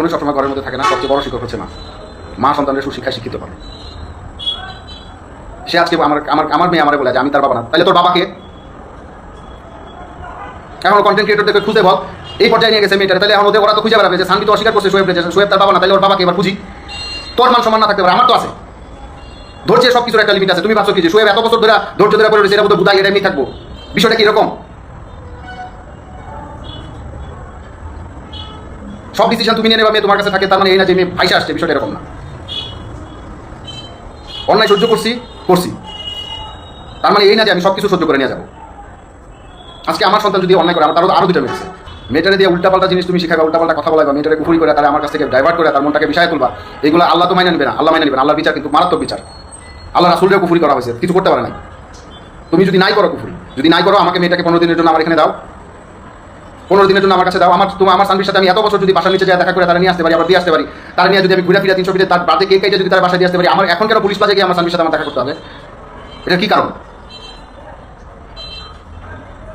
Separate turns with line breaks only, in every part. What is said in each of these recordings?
কখনোই সবসময় ঘরের মধ্যে থাকে না, সবচেয়ে বড় শিক্ষক হচ্ছে মা। মা সন্তানের সুশিক্ষায় শিক্ষিত করে। সে আজকে আমার আমার আমার মেয়ে আমার বলে যে, আমি তার বাবা না। তাহলে তোর বাবাকে এখন কন্টেন্ট ক্রিয়েটরদেরকে খুঁজে বল। এই পর্যায়ে নিয়ে গেছে মেয়েটা তাহলে এখন ওদের, ওরা তো খুঁজে বেড়াবে যে সানবি তো অস্বীকার করছে সোয়েব রেজেন সোয়েব তার বাবা না। তাহলে ওর বাবাকে এবার খুঁজি। তোর মান সম্মান না থাকতে পারে, আমার তো আছে। ধৈর্য সব কিছুর একটা লিমিট আছে। তুমি ভাবছ কি যে সোয়েব এত বছর ধরে ধৈর্য ধরে পড়ে রয়েছে এটা বোধ বুধাই এটা এমনি থাকব? বিষয়টা কি এরকম? সব ডিসিশন তুমি নিয়ে নেবা, মেয়ে তোমার কাছে থাকে, তার মানে এই না যে মেয়ে ভাইসা আসছে, বিষয়টা এরকম না। অন্যায় সহ্য করছি করছি। তার মানে এই না যে আমি সব কিছু সহ্য করে নিয়ে যাব। আজকে আমার সন্তান যদি অন্যায় করে, আমার তারও আরও দুটো মেরেছে মেয়েটারে দিয়ে উল্টাপাল্টা জিনিস তুমি শিখাবে উল্টাপাল্টা কথা বলাবা মেয়েটারে কুফুরি করে তারা আমার কাছ থেকে ডাইভার্ট করে, তার মনটাকে বিষয় তুলবা। এগুলো আল্লাহ তো মাইনে নেবে না, আল্লাহ মাইনে নেবে না, আল্লাহর বিচার কিন্তু মারাত্মক বিচার। আল্লাহ রাসুলরে কুফুরি করা হয়েছে, কিছু করতে পারে নাই। তুমি যদি নাই করো কুফুরি, যদি নাই করো, আমাকে মেয়েটাকে পনেরো দিনের জন্য আমার এখানে দাও। পনেরো দিনের জন্য আমার কাছে দাও আমার তোমার আমার সানবির সাথে আমি এত বছর যদি বাসার নিচে যায় দেখা করে তারা নিয়ে আসতে পারি, আবার দিয়ে আসতে পারি। তারা নিয়ে যদি আমি ঘুরে ফিরে তিনশো ফিরে তার বাড়িতে কেক কেটে যদি তার বাসায় দিয়ে আসতে পারি, আমার এখন কেন পুলিশ প্লাজে গিয়ে আমার সানবির সাথে আমার দেখা করতে হবে? এটা কি কারণ?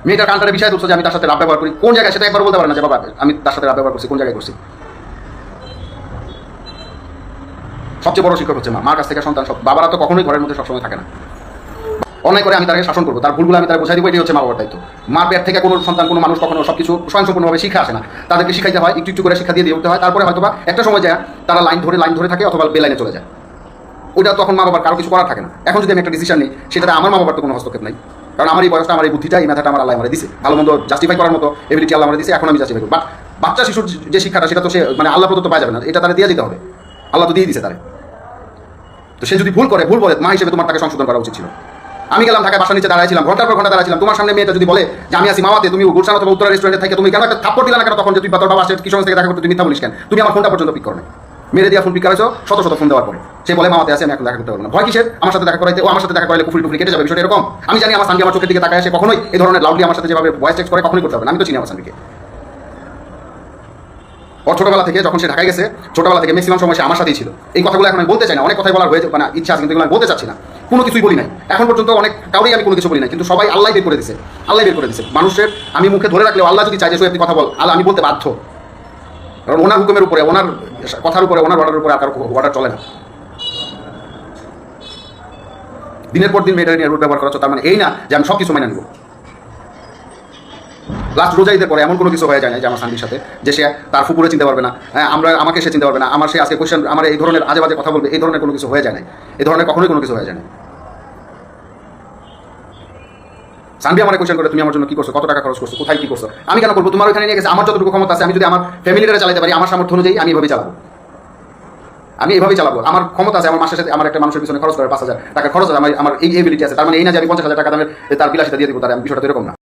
মেয়েটার কান্টারে বিষয় তুলছো যে আমি তার সাথে রাব ব্যবহার করি। কোন জায়গায়? সেটা একবার বলতে পারে না যে, বাবা, আমি তার সাথে রাব ব্যবহার করছি, কোন জায়গায় করছি? সবচেয়ে বড় শিক্ষক হচ্ছে মা। মার কাছ থেকে সন্তান সব বাবারা তো কখনোই ঘরের মধ্যে সবসময় থাকে না। অন্যায় করে আমি তাকে শাসন করব। তার ভুলগুলো আমি তার বোঝাই দিব, এটাই হচ্ছে মা বাবার দায়িত্ব। মার পেট থেকে কোনো সন্তান, কোনো মানুষ কখনো সব কিছু স্বয়ংসম্পূর্ণভাবে শিখে আসে না। তাদেরকে শিখাইতে হয়, একটু একটু করে শিক্ষা দিয়ে দিয়ে হয়। তারপরে হয়তো একটা সময় যায়, তারা লাইন ধরে লাইন ধরে থাকে অথবা বেলাইনে চলে যায়। ওইটা তখন মা বাবার কারও কিছু করার থাকে না। এখন যদি আমি একটা ডিসিশন নিই, সেটাতে আমার মা বাবার তো কোনো হস্তক্ষেপ নাই। কারণ আমার এই বয়সটা, আমার এই বুদ্ধিটা, এই মাথাটা আমার আল্লাহ আমার দিছে। ভালো মন্দ জাস্টিফাই করার মতো এবিলিটি আল্লাহ আমার দিছে, এখন আমি জাস্টিফাই করব। বাট বাচ্চা শিশুর যে শিক্ষাটা, সেটা তো সে মানে আল্লাহ প্রদত্ত পাওয়া যাবে না। এটা তারা দিয়ে দিতে হবে। আল্লাহ তো দিয়ে দিছে তারে। তো সে যদি ভুল করে, ভুল বলে, মা হিসেবে তোমার তাকে সংশোধন করা উচিত ছিল। আমি গেলাম ঢাকা বাসার নিচে দাঁড়াইছিলাম, ঘণ্টার পর ঘণ্টা দাঁড়াইছিলাম। তোমার সামনে মেয়েটা যদি বলে যে আমি আসি মামাতে তুমি গুলশান অথবা উত্তরা রেস্টুরেন্টে থেকে, তুমি কেন একটা থাপ্পড় দিলা না কেন তখন যে তুই তোর বাবা আসে কিশোর থেকে দেখা করতে তুমি মিথ্যা বলিস কেন? তুমি আমার ফোনটা পর্যন্ত পিক করো মেরে দিয়া ফোন পিক করেছ, শত শত ফোন দেওয়ার পরে। সে বলে মামাতে আছে, আমি এখন দেখা করতে পারব না। ভয় কিসের? আমার সাথে দেখা করাইতে, ও আমার সাথে দেখা করাইলে কুফুরি টুফুরি কেটে যাবে, বিষয়টা এরকম। আমি জানি আমার সানকে আমার চোখের দিকে তাকায়, সে কখনোই এই ধরনের লাউডলি আমার সাথে যেভাবে ভয়েস টেক্সট করে কখনোই করতে হবে আমি তো চিনি আমার সানকে ও ছোটবেলা থেকে যখন সে ঢাকায় গেছে ছোটবেলা থেকে ম্যাক্সিমাম সময় সে আমার সাথেই ছিল। এই কথাগুলো এখন আমি বলতে চাই না। অনেক কথাই বলার হয়েছে মানে ইচ্ছা আছে কিন্তু এগুলো আমি বলতে চাচ্ছি না। কোনো কিছুই বলি নাই। এখন পর্যন্ত অনেক কাউরেই আমি কোনো কিছু বলি নাই। কিন্তু সবাই আল্লাহ বের করে দিছে। আল্লাহ বের করে দিছে। মানুষের আমি মুখে ধরে রাখলেও আল্লাহ যদি চাই যে আপনি কথা বল আল্লাহ আমি বলতে বাধ্য। কারণ ওনার হুকুমের উপরে ওনার কথার উপরে ওনার অর্ডারের উপরে আর অর্ডার চলে না। দিনের পর দিন মেয়েটা নিয়ে রুট ব্যবহার করা হচ্ছে, তার মানে এই না যে আমি সব কিছু মেনে নেব। লাস্ট রোজা ঈদের পরে এমন কোনো কিছু হয়ে যায় না যে আমার শান্তির সাথে, যে সে তার ফুপুরে চিনতে পারবে না। হ্যাঁ আমরা, আমাকে সে চিনতে পারবে না। আমার সে আজকে কোয়েশ্চেন আমার এই ধরনের আজে বাজে কথা বলবে, এই ধরনের কোনো কিছু হয়ে যায় না এই ধরনের কখনোই কোনো কিছু হয়ে যায় না সানবি আমার কোয়েশ্চেন করে, তুমি আমার জন্য কি করছ? কত টাকা খরচ করছ? কোথায় কি করছ? আমি কেন করব? তোমার ওখানে নিয়ে গেছে। আমার যতটুকু ক্ষমতা আছে, আমি যদি আমার ফ্যামিলিটা চালাতে পারি, আমার সামর্থ্য অনুযায়ী আমি এভাবেই চালাবো। আমি এভাবেই চালাবো। আমার ক্ষমতা আছে, আমার মাসের সাথে আমার একটা মানুষের পিছনে খরচ করে পাঁচ হাজার টাকা খরচ আছে আমার আমার এই এবিলিটি আছে। তার মানে এই না যে আমি পঞ্চাশ হাজার টাকা দামের, তার বিলাসিতা দিয়ে দিব, তার বিষয়টা এরকম না।